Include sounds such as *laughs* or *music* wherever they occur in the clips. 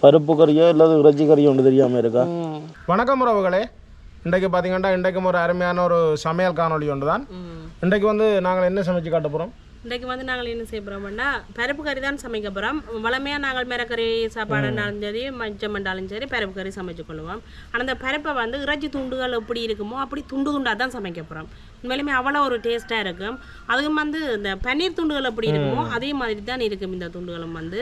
பருப்பு கறியோ இல்லாத இறைச்சி கறியோ ஒன்று தெரியாமல் இருக்கா? வணக்கம் உறவுகளே. இன்றைக்கு பார்த்தீங்கன்னா இன்றைக்கும் ஒரு அருமையான ஒரு சமையல் காணொளி ஒன்று தான் இன்றைக்கு வந்து நாங்கள் என்ன சமைச்சு காட்ட போகிறோம் இன்றைக்கு வந்து நாங்கள் என்ன செய்ய போகிறோம்னா பருப்பு கறி தான் சமைக்க போகிறோம் வளமையாக நாங்கள் மிரக்கறி சாப்பாடுனாலும் சரி மஞ்சள் மண்டாலும் சரி பருப்பு கறி சமைச்சு கொள்ளுவோம் ஆனால் அந்த பருப்பை வந்து இறைச்சி துண்டுகள் எப்படி இருக்குமோ அப்படி துண்டு துண்டாக தான் சமைக்க போகிறோம் உண்மையிலுமே அவ்வளோ ஒரு டேஸ்ட்டாக இருக்கும். அதுவும் வந்து இந்த பன்னீர் துண்டுகள் எப்படி இருக்குமோ அதே மாதிரி தான் இருக்கும் இந்த துண்டுகளும் வந்து.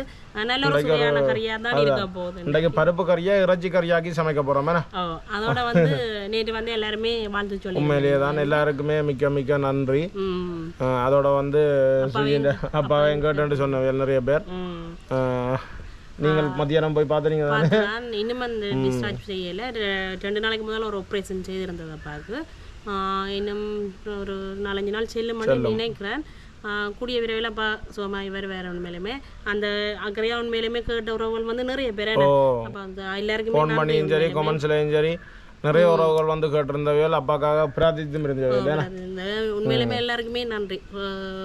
நல்ல ஒரு சுவையான கறியாக தான் இருக்க போகுது. இன்றைக்கு பருப்பு கறியை இறைச்சி கறியாக்கி சமைக்க போகிறோம் ஓ அதோட வந்து நேற்று வந்து எல்லாருமே வாழ்த்து சொல்லி உண்மையிலேயே தான். எல்லாருக்குமே மிக்க மிக்க நன்றி. அதோட வந்து சுஜின்ற அப்பாவையும் கேட்டு சொன்ன நிறைய பேர். நீங்கள் மத்தியானம் போய் பார்த்துறீங்க தானே இன்னும் அந்த டிஸ்சார்ஜ் செய்யலை. ரெண்டு நாளைக்கு முதல்ல ஒரு ஆப்ரேஷன் செய்திருந்தது அப்பாவுக்கு. இன்னும் ஒரு நாலஞ்சு நாள் செல்லுமணி நினைக்கிறேன். கூடிய விரைவில் அப்பா சுகமாக இவர் வேற உண்மையிலுமே. அந்த அக்கறையா உண்மையிலுமே கேட்ட உறவுகள் வந்து நிறைய பேர் அப்போ அந்த எல்லாருக்குமே ஃபோன் பண்ணியும் சரி கொமெண்ட்ஸ்லையும் சரி நிறைய உறவுகள் வந்து கேட்டிருந்தவையில் அப்பாக்காக பிரார்த்தித்தும் இருந்தவையில் உண்மையிலுமே எல்லாருக்குமே நன்றி.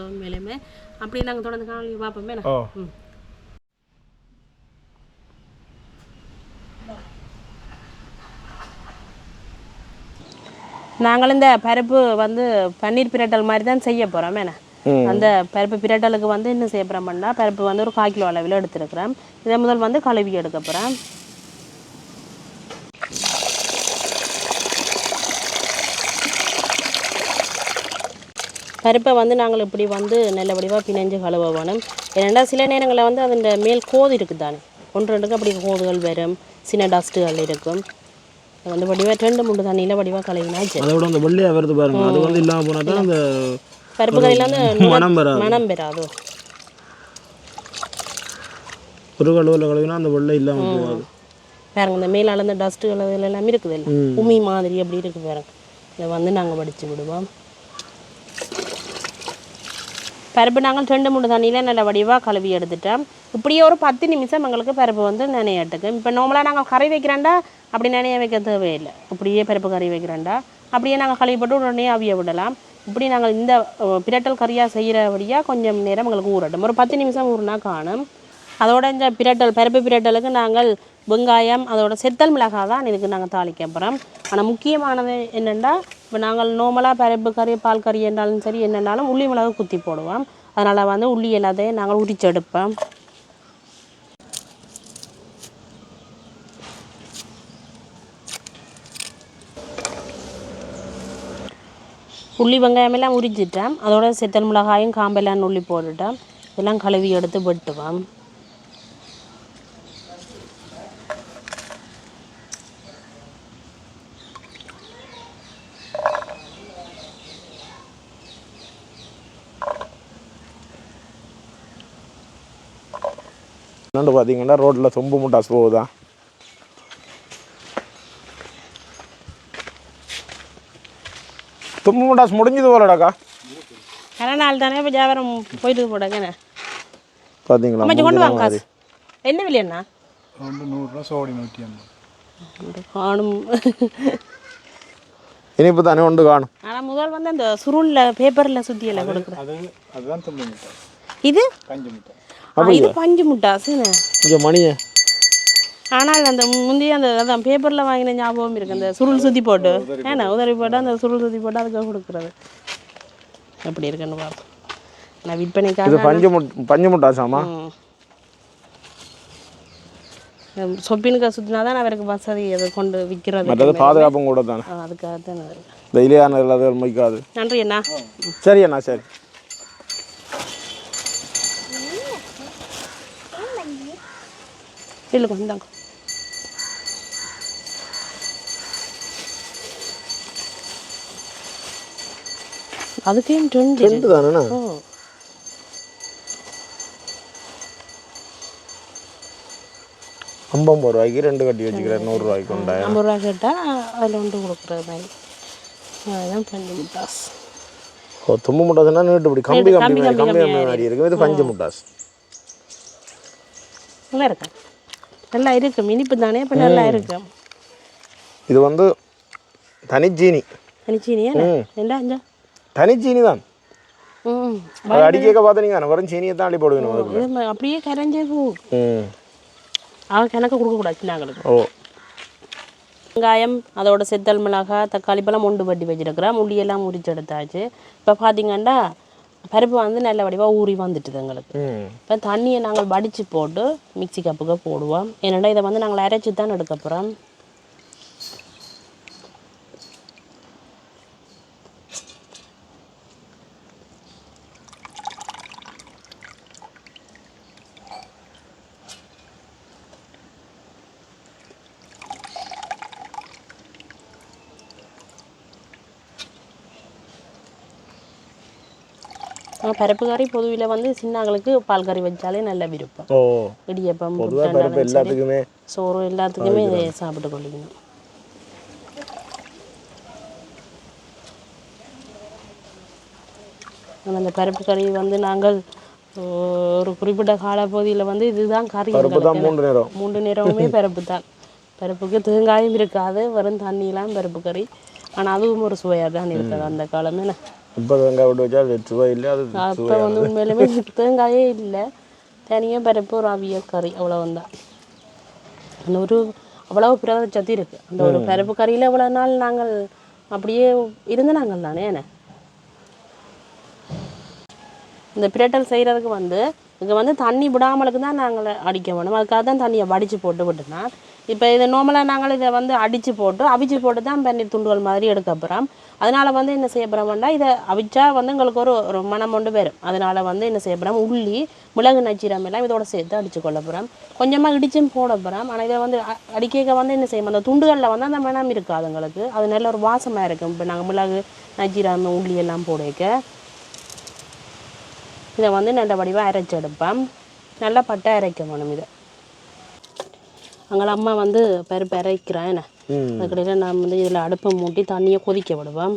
உண்மையிலுமே. அப்படி நாங்கள் தொடர்ந்து காணொலி பார்ப்போமே. நாங்கள் இந்த பருப்பு வந்து பன்னீர் பிரட்டல் மாதிரி தான் செய்ய போகிறோம் என்ன. அந்த பருப்பு பிரட்டலுக்கு வந்து என்ன செய்ய போகிறோம்னா பருப்பு வந்து ஒரு கால் கிலோ அளவில் எடுத்துருக்குறேன் இதை முதல் வந்து கழுவி எடுக்க போகிறேன் பருப்பை வந்து நாங்கள் இப்படி வந்து நல்ல வடிவாக பிணைஞ்சு கழுவ வேணும். ஏன்னா சில நேரங்களில் வந்து அதன் மேல் கோது இருக்குது தானே ஒன்று ரெண்டுக்கு அப்படி கோதுகள் வரும் சின்ன டஸ்ட்டுகள் இருக்கும். அது வந்து வடிவாக ரெண்டு மூணு தண்ணியில் வடிவாக கழுவினா சரி. அதை விட அந்த வெள்ளையாக வருது பாருங்க. அது வந்து இல்லாமல் போனால் தான் அந்த பருப்பு கறியில் மனம் வராது. மனம் பெறாதோ ஒரு கழுவில் கழுவினா அந்த வெள்ளை இல்லாமல் போகாது. பாருங்க இந்த மேலே அந்த டஸ்ட்டுகள் எல்லாமே இருக்குது. உமி மாதிரி அப்படி இருக்கு பாருங்க. இதை வந்து நாங்கள் வடித்து விடுவோம். பருப்பு நாங்கள் ரெண்டு மூணு தண்ணியில் நல்ல வடிவாக கழுவி எடுத்துட்டோம். இப்படியே ஒரு பத்து நிமிஷம் எங்களுக்கு பருப்பு வந்து நனையட்டுக்கு இப்போ நார்மலாக நாங்கள் கறி வைக்கிறேன்டா அப்படி நனைய வைக்க தேவையில்லை. இப்படியே பருப்பு கறி வைக்கிறேன்டா அப்படியே நாங்கள் கழுவி போட்டு உடனே அவிய விடலாம். இப்படி நாங்கள் இந்த பிரட்டல் கறியாக செய்கிறபடியாக கொஞ்சம் நேரம் எங்களுக்கு ஊறட்டும். ஒரு பத்து நிமிஷம் ஊறினா காணும். அதோட இந்த பிரட்டல் பருப்பு பிரட்டலுக்கு நாங்கள் வெங்காயம் அதோட செத்தல் மிளகாய் தான் இதுக்கு நாங்கள் தாளிக்க போகிறோம் ஆனால் முக்கியமானது என்னென்னா இப்போ நாங்கள் நார்மலாக பருப்பு கறி பால் கறி என்றாலும் சரி என்னென்னாலும் உள்ளி மிளகு குத்தி போடுவோம். அதனால் வந்து உள்ளி எல்லாத்தையும் நாங்கள் உரிச்செடுப்போம். உள்ளி வெங்காயமெல்லாம் உரிச்சிட்டேன் அதோட செத்தல் மிளகாயும் காம்பெல்லாம் உள்ளி போட்டுட்டேன் இதெல்லாம் கழுவி எடுத்து வெட்டுவேன் பார்த்தீங்கன்னா ரோட்டில் சொம்பு முட்டாஸ் போகுதா? தும்பு முட்டாஸ் முடிஞ்சது போலடாக்கா. கரை நாள் தானே இப்போ வியாபாரம் போயிட்டு போடாங்கண்ணே பார்த்தீங்களா கொண்டு வாங்க காசு. என்ன விலையண்ணா ரெண்டு நூறுரூவா சோடி நூற்றி ஐம்பது. காணும். இனிப்பு தானே ஒன்று காணும். ஆனால் முதல் வந்து அந்த சுருளில் பேப்பரில் சுற்றி எல்லாம் கொடுக்குறேன். அதுதான் தும்பு இது? பஞ்சு முட்டை ஆ, இது பஞ்சு முட்டாசுன்னு இங்கே மணியை. ஆனால் அந்த முந்தைய அந்த அதான் பேப்பரில் வாங்கின ஞாபகம் இருக்கு அந்த சுருள் சுற்றி போட்டு. ஏன்னா உதவி போட்டு அந்த சுருள் சுற்றி போட்டு அதுக்கு கொடுக்குறது. எப்படி இருக்குன்னு பார்ப்போம். நான் இது விற்பனைக்காக பஞ்சு முட் பஞ்சு முட்டாசாமா சொப்பினுக்கு சுற்றினா தான் அவருக்கு வசதி அதை கொண்டு விற்கிறது. மற்றது பாதுகாப்பும் கூட தானே? அதுக்காக தான் அது. டெய்லியான இல்லாத நன்றி அண்ணா. சரி அண்ணா சரி. இல்லை கொஞ்சம் அதுக்கேயும் ட்ரெண்ட் ஐம்பது ரூபாய்க்கு ரெண்டு கட்டி வச்சுக்கிறேன் நூறுரூவாய்க்கு உண்டா ஐம்பது ரூபா கேட்டால் அதில் ஒன்று கொடுக்குறது மாதிரி. அதுதான் பஞ்சு முட்டாஸ் ஓ தும்பு முட்டாஸ்னா நீட்டு இப்படி கம்பி நீட்டு, கம்பி கம்பி, மாதிரி கம்பி, கம்பி கம்பி கம்பி மாதிரி. இருக்கும் இது பஞ்சு முட்டாஸ் நல்லா இருக்கா? நல்லா இருக்கும் இனிப்பு தானே? இப்போ நல்லா இருக்கும் இது வந்து தனிச்சீனி. தனிச்சீனியா? என்ன? அஞ்சா? தனிச்சீனி தான். அது அடிக்க பார்த்தீங்க வெறும் சீனியை தான் அடி போடுவேன் அப்படியே கரைஞ்சே போகும் எனக்கு கொடுக்கக்கூடாது சின்னாங்களுக்கு ஓ. வெங்காயம் அதோட செத்தல் மிளகாய் தக்காளி பழம் ஒன்று வட்டி வச்சிருக்கிறேன். முள்ளியெல்லாம் முறிச்சு எடுத்தாச்சு. இப்போ பார்த்தீங்கன்னா பருப்பு வந்து நல்ல வடிவாக ஊறி வந்துட்டுது எங்களுக்கு. இப்போ தண்ணியை நாங்கள் வடித்து போட்டு மிக்ஸி கப்புக்கு போடுவோம். ஏன்னா இதை வந்து நாங்கள் அரைச்சி தான் எடுக்க போகிறோம் பருப்பு கறி பொதுவில் வந்து சின்னாங்களுக்கு பால் கறி வச்சாலே நல்ல விருப்பம். ஓ. இடியப்பம் எல்லாத்துக்குமே சோறு எல்லாத்துக்குமே சாப்பிட்டு கொள்ளிக்கணும் அந்த பருப்பு கறி வந்து நாங்கள் ஒரு குறிப்பிட்ட காலப்பகுதியில் வந்து இதுதான் கறி. மூன்று நேரம். மூன்று நேரமுமே பருப்பு தான். பருப்புக்கு தேங்காயும் இருக்காது வெறும் தண்ணியெலாம் பருப்பு கறி. ஆனால் அதுவும் ஒரு சுவையாக தான் இருக்குது அந்த காலமே இப்போ வெங்காயம் விட்டு வச்சா அது சுவை இல்லை அது அப்போ வந்து உண்மையிலுமே தேங்காயே இல்லை தனியாக பருப்பு ஒரு அவியல் கறி அவ்வளோதான் தான் அந்த ஒரு அவ்வளோ பிரத சத்து இருக்குது அந்த ஒரு பருப்பு கறியில் இவ்வளோ நாள் நாங்கள் அப்படியே இருந்த நாங்கள் தானே என்ன இந்த பிரட்டல் செய்கிறதுக்கு வந்து இங்கே வந்து தண்ணி விடாமலுக்கு தான் நாங்கள் அடிக்க வேணும் அதுக்காக தான் தண்ணியை வடித்து போட்டு விட்டுனா இப்போ இதை நார்மலாக நாங்கள் இதை வந்து அடித்து போட்டு அவிச்சு போட்டு தான் பன்னீர் துண்டுகள் மாதிரி எடுக்க போகிறோம் அதனால் வந்து என்ன செய்ய போகிறோம்னா இதை அவிச்சா வந்து எங்களுக்கு ஒரு ஒரு மனம் கொண்டு வரும். அதனால் வந்து என்ன செய்ய போகிறோம் உள்ளி மிளகு நச்சீரம் எல்லாம் இதோட சேர்த்து அடித்து கொள்ள போகிறோம் கொஞ்சமாக இடிச்சும் போட போகிறோம் ஆனால் இதை வந்து அ- அடிக்க வந்து என்ன செய்யும் அந்த துண்டுகளில் வந்து அந்த மனம் இருக்காது எங்களுக்கு. அது நல்ல ஒரு வாசமாக இருக்கும். இப்போ நாங்கள் மிளகு நச்சீரம் உள்ளி எல்லாம் போட வைக்க. இதை வந்து நல்ல வடிவாக அரைச்சி எடுப்பேன் நல்லா பட்டை அரைக்க வேணும் இதை. அங்கே அம்மா வந்து பருப்பு அரைக்கிறேன் என்ன அதுக்கடையில் நான் வந்து இதில் அடுப்பை மூட்டி தண்ணியை கொதிக்க விடுவேன்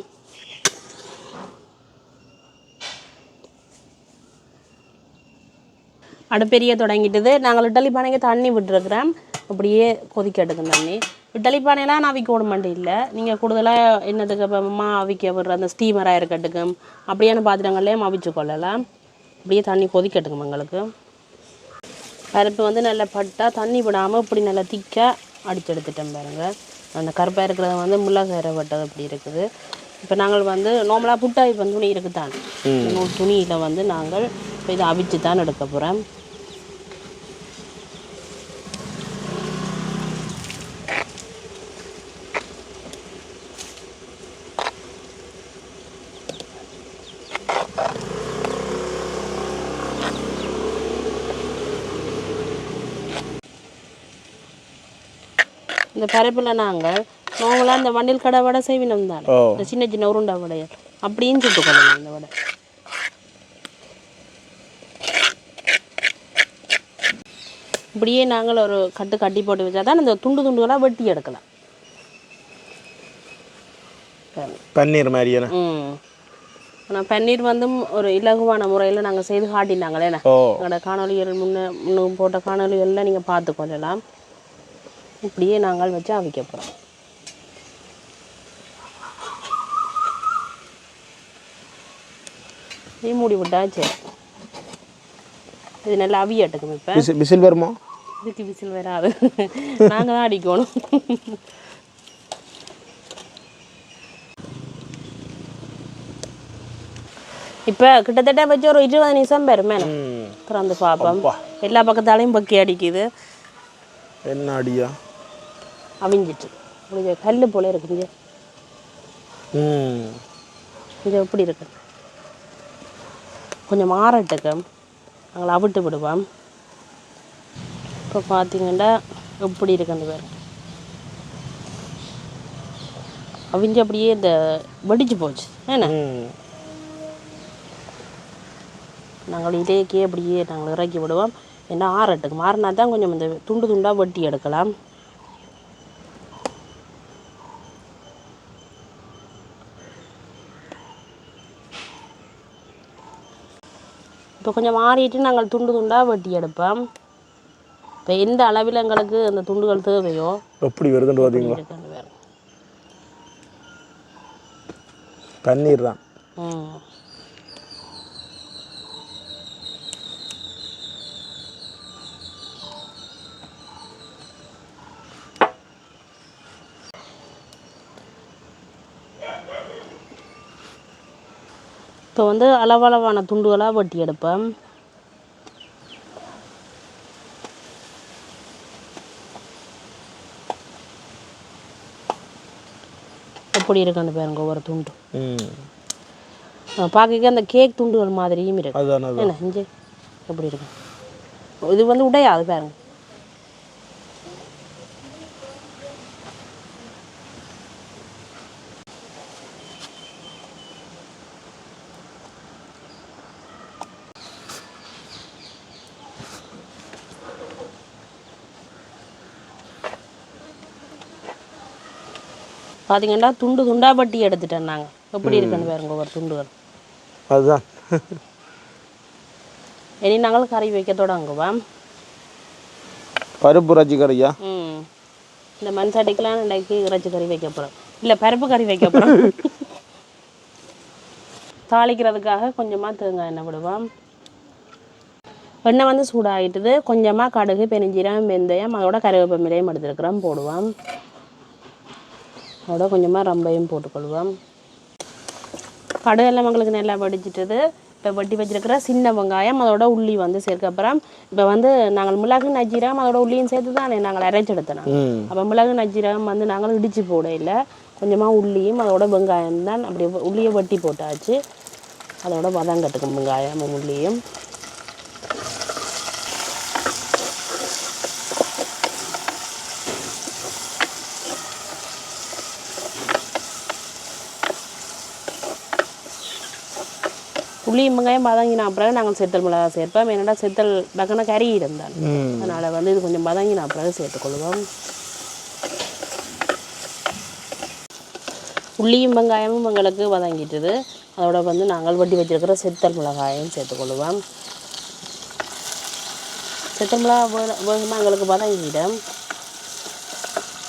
அடுப்பெரிய தொடங்கிட்டது. நாங்கள் இட்டலி பானைக்கு தண்ணி விட்டுருக்குறோம். அப்படியே கொதிக்க எடுக்கும் தண்ணி. இட்டலி பானையெல்லாம் நான் அவிக்க விட மாட்டேன் இல்லை நீங்கள் கூடுதலாக என்னதுக்கு இப்போ மா அவிக்க விடுற அந்த ஸ்டீமராக இருக்கட்டுக்கும் அப்படியான பாத்திரங்கள்லேயும் அவிச்சு கொள்ளலாம். அப்படியே தண்ணி கொதிக்கட்டுங்க எங்களுக்கு. பருப்பு வந்து நல்லா பட்டா தண்ணி விடாமல் இப்படி நல்லா திக்காக அடிச்சு எடுத்துட்டேன் பாருங்க. அந்த கருப்பாக இருக்கிறது வந்து முள்ளக்கரை வட்டது அப்படி இருக்குது. இப்போ நாங்கள் வந்து நார்மலாக புட்டாய் இப்போ துணி இருக்குது தான் துணியில் வந்து நாங்கள் இப்போ இதை அவிச்சு தான் எடுக்க போகிறோம் இந்த பருப்பில் நாங்கள் நார்மலாக இந்த வண்டில் கடை வடை செய்வினோம் தானே. இந்த சின்ன சின்ன உருண்டை வடையல் அப்படின்னு சுட்டுக்கொள்ளணும் இந்த வடை. இப்படியே நாங்கள் ஒரு கட்டு கட்டி போட்டு வச்சா தான் இந்த துண்டு துண்டுகளாக வெட்டி எடுக்கலாம். பன்னீர் மாதிரியான. ம். ஆனால் பன்னீர் வந்து ஒரு இலகுவான முறையில் நாங்கள் செய்து காட்டினாங்களே எங்களோட காணொலிகள் முன்ன முன்ன போட்ட காணொலிகளில் நீங்கள் பார்த்து கொள்ளலாம். இப்படியே நாங்கள் வச்சு அவிக்க போகிறோம் நீ மூடி விட்டா சரி. இது நல்லா அவியட்டுக்கும் இப்போ. விசில் வருமா? இதுக்கு விசில் வராது. நாங்கள் தான் அடிக்கணும். இப்போ கிட்டத்தட்ட வச்சு ஒரு இருபது நிமிஷம் பெருமே திறந்து பார்ப்போம். எல்லா பக்கத்தாலையும் பக்கி அடிக்குது. என்ன அடியா? அவிஞ்சிட்டு. இது கல் போல இருக்குது ம். இது எப்படி இருக்கு? கொஞ்சம் மாறட்டுக்கு. நாங்கள் அவிட்டு விடுவோம். இப்போ பார்த்தீங்கன்னா எப்படி இருக்கு அந்த பேர் அவிஞ்சு அப்படியே இந்த வெடிச்சு போச்சு. என்ன? நாங்கள் இதேக்கே அப்படியே நாங்கள் இறக்கி விடுவோம். என்ன ஆறட்டுக்கு. மாறினா தான் கொஞ்சம் இந்த துண்டு துண்டாக வெட்டி எடுக்கலாம். இப்போ கொஞ்சம் மாறிட்டு நாங்கள் துண்டு துண்டாக வெட்டி எடுப்போம். இப்போ எந்த அளவில் எங்களுக்கு அந்த துண்டுகள் தேவையோ எப்படி வருதுன்னு பார்த்தீங்களா பன்னீர் தான். இப்போ வந்து அளவளவான துண்டுகளாக வெட்டி எடுப்பேன் எப்படி இருக்குன்னு பாருங்க ஒவ்வொரு துண்டு. பார்க்க அந்த கேக் துண்டுகள் மாதிரியும் இருக்கு. என்ன எப்படி இருக்கு? இது வந்து உடையாது பாருங்க. பார்த்தீங்கன்னா துண்டு துண்டா பட்டி எடுத்துட்டேன் நாங்கள் எப்படி இருக்குன்னு பாருங்க ஒவ்வொரு துண்டுகள். அதுதான். இனி நாங்கள் கறி வைக்க தொடங்குவோம். பருப்பு ரஜி கறியா? ம். இந்த மண் சட்டிக்கெலாம் இன்றைக்கு இறைச்சி கறி வைக்க போகிறோம் இல்லை பருப்பு கறி வைக்க போகிறோம் *laughs* தாளிக்கிறதுக்காக கொஞ்சமாக தேங்காய் எண்ணெய் விடுவோம். எண்ணெய் வந்து சூடாகிட்டுது கொஞ்சமாக கடுகு பெருஞ்சீரகம் வெந்தயம் அதோட கருவேப்பமிலையும் எடுத்துருக்குறோம் போடுவோம். அதோட கொஞ்சமாக ரம்பையும் போட்டுக்கொள்வோம். கடுகு எல்லாம் எங்களுக்கு நல்லா வடிச்சிட்டது. இப்போ வெட்டி வச்சிருக்கிற சின்ன வெங்காயம் அதோட உள்ளி வந்து சேர்க்க அப்புறம் இப்போ வந்து நாங்கள் மிளகு நஜீரகம் அதோட உள்ளியும் சேர்த்து தானே நாங்கள் அரைச்செடுத்தோம் அப்போ மிளகு நஜீரகம் வந்து நாங்கள் இடித்து போட இல்லை. கொஞ்சமாக உள்ளியும் அதோட வெங்காயம் தான் அப்படி உள்ளியை வெட்டி போட்டாச்சு. அதோட வதங்கட்டுக்கும் வெங்காயமும் உள்ளியும். உள்ளியும் வெங்காயம் வதங்கின பிறகு நாங்கள் செத்தல் மிளகா சேர்ப்போம். என்னடா செத்தல் டக்குன கறி இருந்தால். அதனால் வந்து இது கொஞ்சம் வதங்கின பிறகு சேர்த்துக்கொள்வோம் உள்ளியும் வெங்காயமும் எங்களுக்கு வதங்கிட்டுது. அதோட வந்து நாங்கள் வட்டி வச்சிருக்கிற செத்தல் மிளகாயும் சேர்த்துக்கொள்வோம் செத்தல் மிளகா வே- வேகமாக எங்களுக்கு வதங்கிடும்.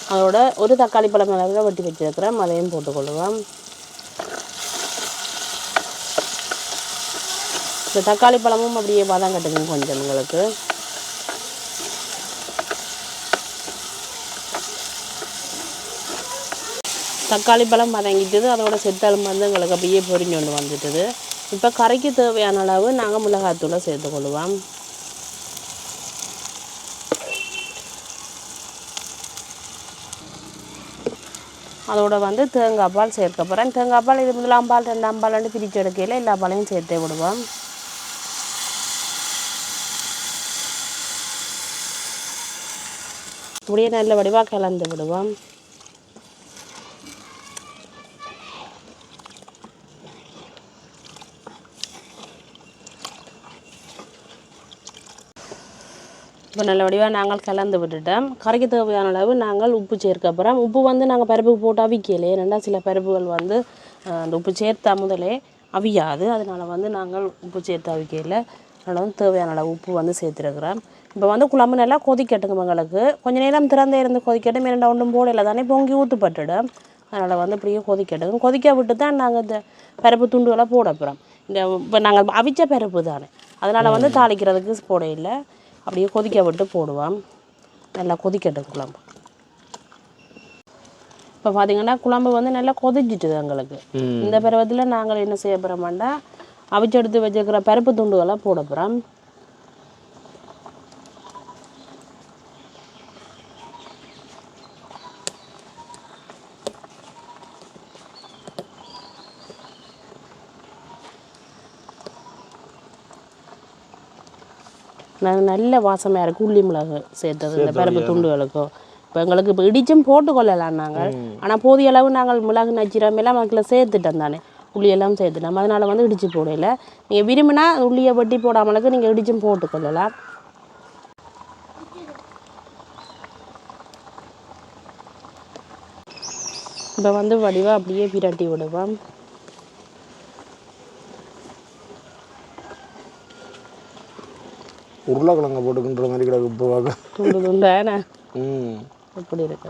அதோட ஒரு தக்காளி பழம் மிளகா வெட்டி வச்சிருக்கிறோம். அதையும் போட்டுக்கொள்வோம் இந்த தக்காளி பழமும் அப்படியே வதங்கட்டுங்க கொஞ்சம் எங்களுக்கு தக்காளி பழம் வதங்கிட்டது அதோட செத்தாலும் வந்து எங்களுக்கு அப்படியே பொரிஞ்சு கொண்டு வந்துட்டுது. இப்போ கறிக்கு தேவையான அளவு நாங்கள் மிளகாத்தூளை சேர்த்துக்கொள்வோம் அதோட வந்து தேங்காய் பால் சேர்க்க போகிறேன் தேங்காய் பால் இது முதலாம் பால் ரெண்டாம் பால் ரெண்டு பிரித்து எடுக்கையில் எல்லா பாலையும் சேர்த்தே விடுவோம். முடிய நல்ல வடிவாக கலந்து விடுவோம். இப்போ நல்ல வடிவாக நாங்கள் கலந்து விட்டுட்டோம். கறிக்கு தேவையான அளவு நாங்கள் உப்பு சேர்க்க போகிறோம் உப்பு வந்து நாங்கள் பருப்புக்கு போட்டு அவிக்கலையே. ரெண்டாம் சில பருப்புகள் வந்து அந்த உப்பு சேர்த்தா முதலே அவியாது. அதனால் வந்து நாங்கள் உப்பு சேர்த்து அவிக்கல. அதனால் வந்து தேவையான அளவு உப்பு வந்து சேர்த்துருக்குறோம். இப்போ வந்து குழம்பு நல்லா கொதிக்கட்டுங்க எங்களுக்கு கொஞ்ச நேரம் திறந்தே இருந்து கொதிக்கட்டும் இரண்டா ஒன்றும் போடல தானே பொங்கி ஊற்றுப்பட்டுடும் அதனால் வந்து இப்படியே கொதிக்கட்டும். கொதிக்க விட்டு தான் நாங்கள் இந்த பருப்பு துண்டுகளை போட போகிறோம் இந்த இப்போ நாங்கள் அவிச்ச பருப்பு தானே. அதனால் வந்து தாளிக்கிறதுக்கு போட இல்லை. அப்படியே கொதிக்க விட்டு போடுவோம். நல்லா கொதிக்கட்டும் குழம்பு. இப்போ பார்த்தீங்கன்னா குழம்பு வந்து நல்லா கொதிச்சிட்டுது எங்களுக்கு. இந்த பருவத்தில் நாங்கள் என்ன செய்ய போகிறோம்னா அவிச்செடுத்து வச்சுருக்கிற பருப்பு துண்டுகளை போட போகிறோம் நல்ல வாசமாக இருக்குது உள்ளி மிளகு சேர்த்தது இந்த பருப்பு துண்டுகளுக்கும். இப்போ எங்களுக்கு இப்போ இடிச்சும் போட்டு கொள்ளலாம் நாங்கள் ஆனால் போதிய அளவு நாங்கள் மிளகு நச்சிரம் எல்லாம் அதில் சேர்த்துட்டோம் தானே. உள்ளி எல்லாம் சேர்த்துட்டோம். அதனால் வந்து இடித்து போடல. நீங்கள் விரும்பினா உள்ளியை வெட்டி போடாமலுக்கு நீங்கள் இடிச்சும் போட்டுக்கொள்ளலாம் இப்போ வந்து வடிவாக அப்படியே பிரட்டி விடுவோம். உருளைக்கிழங்க போட்டுக்கின்ற மாதிரி கிடக்கு இப்போ துண்டு துண்டான ம். எப்படி இருக்கு?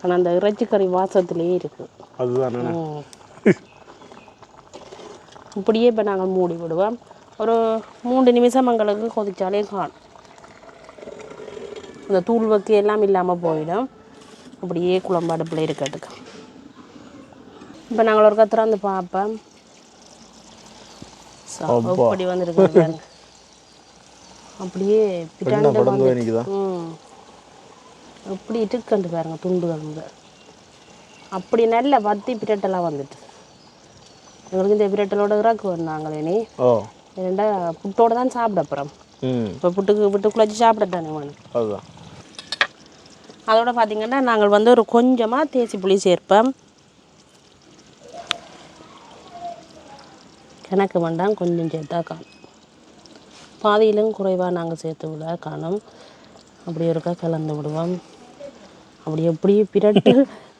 ஆனால் அந்த இறைச்சிக்கறி வாசத்துலேயே இருக்குது அதுதான். இப்படியே இப்போ நாங்கள் மூடி விடுவோம் ஒரு மூன்று நிமிஷம் எங்களுக்கு கொதிச்சாலே காணும். இந்த தூள் வக்கு எல்லாம் இல்லாமல் போயிடும். அப்படியே குழம்பு அடுப்பில் இருக்கட்டுக்கு இப்போ நாங்கள் ஒரு திறந்து பார்ப்போம். சா, அப்படி வந்துருக்கு அப்படியே பிட்டாண்டு அப்படி இட்டுக்கண்டு பாருங்க துண்டுகள் முதல் அப்படி நல்ல வத்தி பிரட்டெல்லாம் வந்துட்டு. எங்களுக்கு இந்த பிரட்டலோட இறக்கு வந்தாங்களே நீ ஓ. ரெண்டா புட்டோட தான் சாப்பிட அப்புறம் ம். இப்போ புட்டுக்கு புட்டு குழச்சி சாப்பிடத்தானே வேணும். அதுதான். அதோட பார்த்தீங்கன்னா நாங்கள் வந்து ஒரு கொஞ்சமாக தேசி புளி சேர்ப்போம். கணக்கு வேண்டாம் கொஞ்சம் சேர்த்தா காணும். பாதியிலும் குறைவாக நாங்கள் சேர்த்து விட காணும். அப்படி ஒருக்கா கலந்து விடுவோம். அப்படி எப்படி பிரட்டு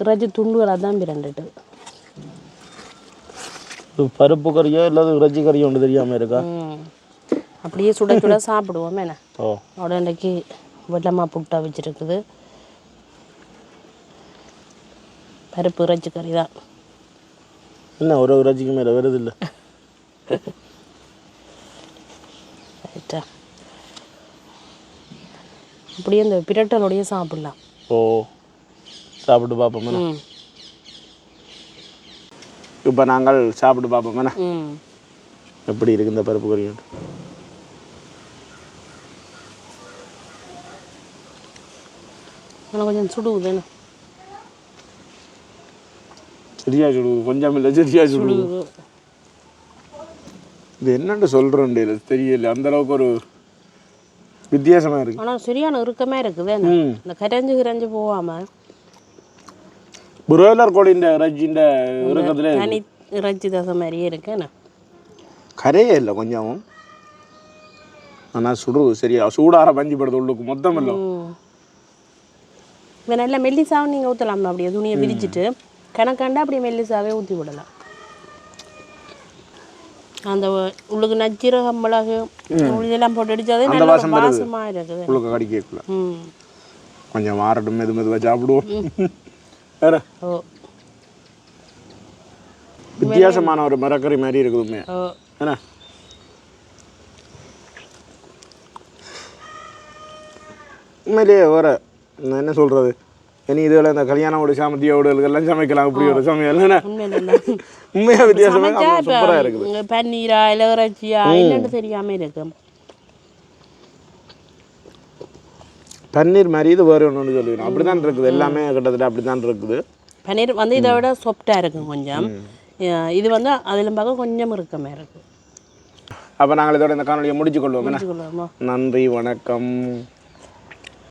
இறைச்சி துண்டுகளாக தான் பிரண்டுட்டு பருப்பு கறியோ இல்லாத இறைச்சி கறியோ ஒன்று தெரியாமல் இருக்கா? அப்படியே சுட சுட சாப்பிடுவோம் என்ன? உடனேக்கு வெள்ளமாக புட்டா வச்சுருக்குது. பருப்பு இறைச்சி கறி தான் என்ன ஒரு இறைச்சிக்கு மேலே வருது இல்லை? ரைட்டா அப்படியே இந்த பிரட்டலோடையே சாப்பிடலாம். ஓ சாப்பிட்டு பார்ப்போம் ம். இப்போ நாங்கள் சாப்பிட்டு பார்ப்போம் ம். எப்படி இருக்கு இந்த பருப்பு கறி ஆனால் கொஞ்சம் சுடுவுது என்ன சரியா சுடு கொஞ்சம் இல்லை சரியா சுடு சுடுவுது இது என்னன்னு சொல்கிறேன் தெரியல. அந்த அளவுக்கு ஒரு வித்தியாசமாக இருக்கு. ஆனால் சரியான இறுக்கமே இருக்குது. இந்த கரைஞ்சு கிரைஞ்சு போகாமல் புரோய்லர் கோழின்ற இறைச்சின்ற இறுக்கத்துல தனி இறைச்சி தசை மாதிரியே இருக்கு. என்ன? கரையே இல்லை கொஞ்சம். ஆனால் சுடு சரியா சூடார பஞ்சு படுது உள்ளுக்கு மொத்தம் இல்லை இப்போ நல்ல மெல்லிசாவும் நீங்கள் ஊற்றலாம் அப்படியே துணியை விரிச்சிட்டு கணக்காண்டா அப்படியே மெல்லிசாவே ஊற்றி விடலாம். அந்த உள்ளுக்கு நச்சீரகம் மிளகு இதெல்லாம் போட்டு அடிச்சாதே நல்ல. வாசமாக இருக்குது உள்ளுக்கு கடிக்கல ம் கொஞ்சம் மாறட்டும் மெது மெதுவாக சாப்பிடுவோம் வேற ஓ வித்தியாசமான ஒரு மரக்கறி மாதிரி இருக்குது உண்மையா ஓ என்ன உண்மையிலேயே நான் என்ன சொல்கிறது இனி இதில் இந்த கல்யாண வீடு சாமத்திய எல்லாம் சமைக்கலாம். அப்படி ஒரு சமையல் உண்மையாக வித்தியாசமாக சூப்பராக இருக்குது. பன்னீரா இல்லை இறைச்சியா இல்லைன்னு தெரியாமல் இருக்கு. பன்னீர் மாதிரி இது வேறு ஒன்று சொல்லிடணும் அப்படி தான் இருக்குது. எல்லாமே கிட்டத்தட்ட அப்படி தான் இருக்குது. பன்னீர் வந்து இதை விட சாஃப்டாக இருக்கும் கொஞ்சம். இது வந்து அதில் பார்க்க கொஞ்சம் இருக்கமே இருக்கு. அப்போ நாங்கள் இதோட இந்த காணொலியை முடிச்சு கொள்வோம் நன்றி வணக்கம்.